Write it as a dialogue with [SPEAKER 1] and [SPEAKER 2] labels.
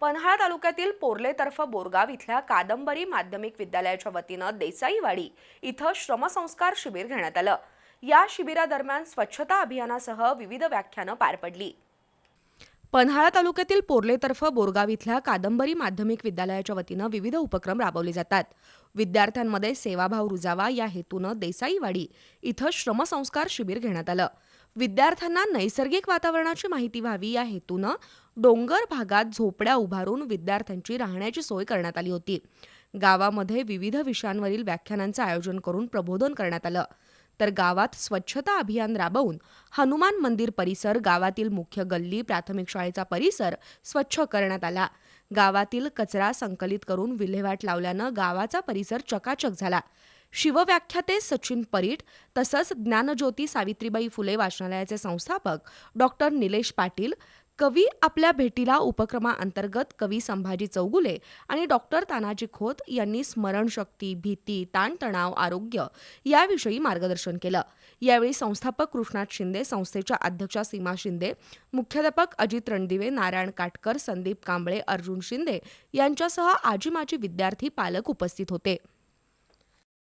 [SPEAKER 1] पन्हाळा तालुक्यातील पोर्लेतर्फ बोरगाव इथल्या कादंबरी माध्यमिक विद्यालयाच्या वतीनं देसाईवाडी इथं श्रमसंस्कार शिबिर घेण्यात आलं. या शिबिरादरम्यान स्वच्छता अभियानासह विविध व्याख्यानं पार पडली. पन्हाळा तालुक्यातील पोर्लेतर्फ बोरगाव इथल्या कादंबरी माध्यमिक विद्यालयाच्या वतीनं विविध उपक्रम राबवले जातात. विद्यार्थ्यांमध्ये सेवाभाव रुजावा या हेतूनं देसाईवाडी इथं श्रमसंस्कार शिबिर घेण्यात आलं. विद्यार्थ्यांना नैसर्गिक वातावरणाची माहिती व्हावी या हेतूनं डोंगर भागात झोपड्या उभारून विद्यार्थ्यांची राहण्याची सोय करण्यात आली होती. गावामध्ये विविध विषयांवरील व्याख्यानांचं आयोजन करून प्रबोधन करण्यात आलं. तर गावात स्वच्छता अभियान राबवून हनुमान मंदिर परिसर गावातील मुख्य गल्ली प्राथमिक शाळेचा परिसर स्वच्छ करण्यात आला. गावातील कचरा संकलित करून विल्हेवाट लावल्यानं गावाचा परिसर चकाचक झाला. शिवव्याख्याते सचिन परीट तसंच ज्ञानज्योती सावित्रीबाई फुले वाचनालयाचे संस्थापक डॉक्टर निलेश पाटील कवी आपल्या भेटीला उपक्रमाअंतर्गत कवी संभाजी चौगुले आणि डॉक्टर तानाजी खोत यांनी स्मरणशक्ती भीती ताणतणाव आरोग्य याविषयी मार्गदर्शन केलं. यावेळी संस्थापक कृष्णात शिंदे संस्थेच्या अध्यक्षा सीमा शिंदे मुख्याध्यापक अजित रणदिवे नारायण काटकर संदीप कांबळे अर्जुन शिंदे यांच्यासह आजी माजी विद्यार्थी पालक उपस्थित होते.